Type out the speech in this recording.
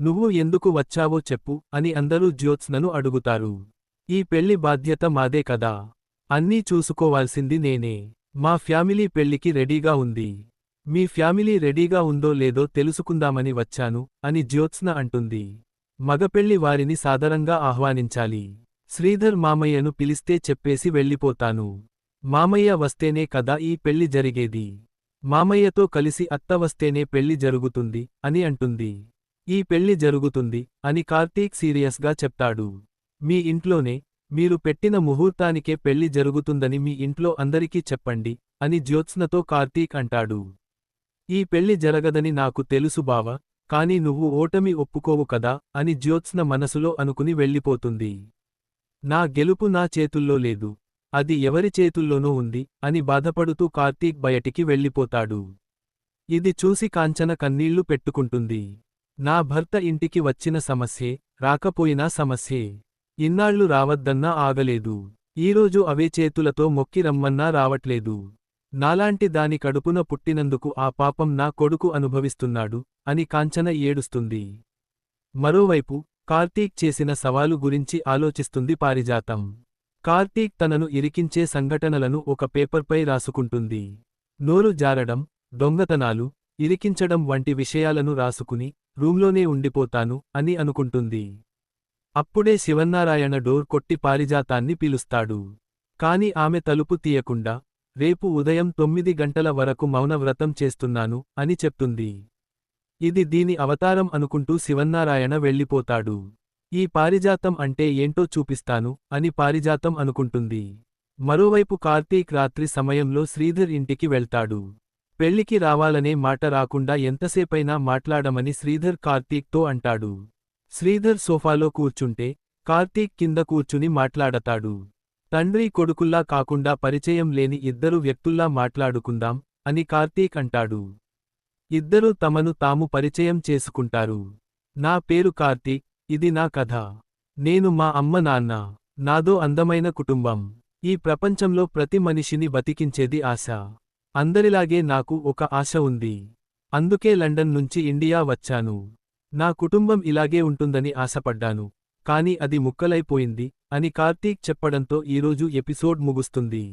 నువ్వు ఎందుకు వచ్చావో చెప్పు అని అందరూ జ్యోత్స్నను అడుగుతారు. ఈ పెళ్ళి బాధ్యత మాదే కదా. అన్నీ చూసుకోవాల్సింది నేనే. మా ఫ్యామిలీ పెళ్ళికి రెడీగా ఉంది. మీ ఫ్యామిలీ రెడీగా ఉందో లేదో తెలుసుకుందామని వచ్చాను అని జ్యోత్స్న అంటుంది. మగపెళ్ళి వారిని సాదరంగా ఆహ్వానించాలి. శ్రీధర్ మామయ్యను పిలిస్తే చెప్పేసి వెళ్ళిపోతాను. మామయ్య వస్తేనే కదా ఈ పెళ్ళి జరిగేది. మామయ్యతో కలిసి అత్త వస్తేనే పెళ్ళి జరుగుతుంది అని అంటుంది. ఈ పెళ్ళి జరుగుతుంది అని కార్తీక్ సీరియస్గా చెప్తాడు. మీ ఇంట్లోనే మీరు పెట్టిన ముహూర్తానికే పెళ్ళి జరుగుతుందని మీ ఇంట్లో అందరికీ చెప్పండి అని జ్యోత్స్నతో కార్తీక్ అంటాడు. ఈ పెళ్ళి జరగదని నాకు తెలుసు బావ కాని నువ్వు ఓటమి ఒప్పుకోవు కదా అని జ్యోత్స్న మనసులో అనుకుని వెళ్ళిపోతుంది. నా గెలుపు నా చేతుల్లో లేదు. అది ఎవరి చేతుల్లోనూ ఉంది అని బాధపడుతూ కార్తీక్ బయటికి వెళ్ళిపోతాడు. ఇది చూసి కాంచన కన్నీళ్ళు పెట్టుకుంటుంది. నా భర్త ఇంటికి వచ్చిన సమస్యే రాకపోయినా సమస్యే. ఇన్నాళ్ళు రావద్దన్నా ఆగలేదు. ఈరోజు అవే చేతులతో మొక్కి రమ్మన్నా రావట్లేదు. నాలాంటి దాని కడుపున పుట్టినందుకు ఆ పాపం నా కొడుకు అనుభవిస్తున్నాడు అని కాంచన ఏడుస్తుంది. మరోవైపు కార్తీక్ చేసిన సవాలు గురించి ఆలోచిస్తుంది పారిజాతం. కార్తీక్ తనను ఇరికించే సంఘటనలను ఒక పేపర్పై రాసుకుంటుంది. నోరు జారడం దొంగతనాలు ఇరికించడం వంటి విషయాలను రాసుకుని రూంలోనే ఉండిపోతాను అని అనుకుంటుంది. అప్పుడే శివన్నారాయణ డోర్ కొట్టి పారిజాతాన్ని పిలుస్తాడు. కాని ఆమె తలుపు తీయకుండా రేపు ఉదయం తొమ్మిది గంటల వరకు మౌనవ్రతం చేస్తున్నాను అని చెప్తుంది. ఇది దీని అవతారం అనుకుంటూ శివన్నారాయణ వెళ్ళిపోతాడు. ఈ పారిజాతం అంటే ఏంటో చూపిస్తాను అని పారిజాతం అనుకుంటుంది. మరోవైపు కార్తీక్ రాత్రి సమయంలో శ్రీధర్ ఇంటికి వెళ్తాడు. పెళ్ళికి రావాలనే మాట రాకుండా ఎంతసేపైనా మాట్లాడమని శ్రీధర్ కార్తీక్తో అంటాడు. శ్రీధర్ సోఫాలో కూర్చుంటే కార్తీక్ కింద కూర్చుని మాట్లాడతాడు. తండ్రి కొడుకుల్లా కాకుండా పరిచయం లేని ఇద్దరు వ్యక్తుల్లా మాట్లాడుకుందాం అని కార్తీక్ అంటాడు. ఇద్దరూ తమను తాము పరిచయం చేసుకుంటారు. నా పేరు కార్తీక్ ఇది నా కథ. నేను మా అమ్మ నాన్న నాదో అందమైన కుటుంబం. ఈ ప్రపంచంలో ప్రతి మనిషిని బతికించేది ఆశ. అందరిలాగే నాకు ఒక ఆశ ఉంది. అందుకే లండన్ నుంచి ఇండియా వచ్చాను. నా కుటుంబం ఇలాగే ఉంటుందని ఆశపడ్డాను. కాని అది ముక్కలైపోయింది అని కార్తీక్ చెప్పడంతో ఈరోజు ఎపిసోడ్ ముగుస్తుంది.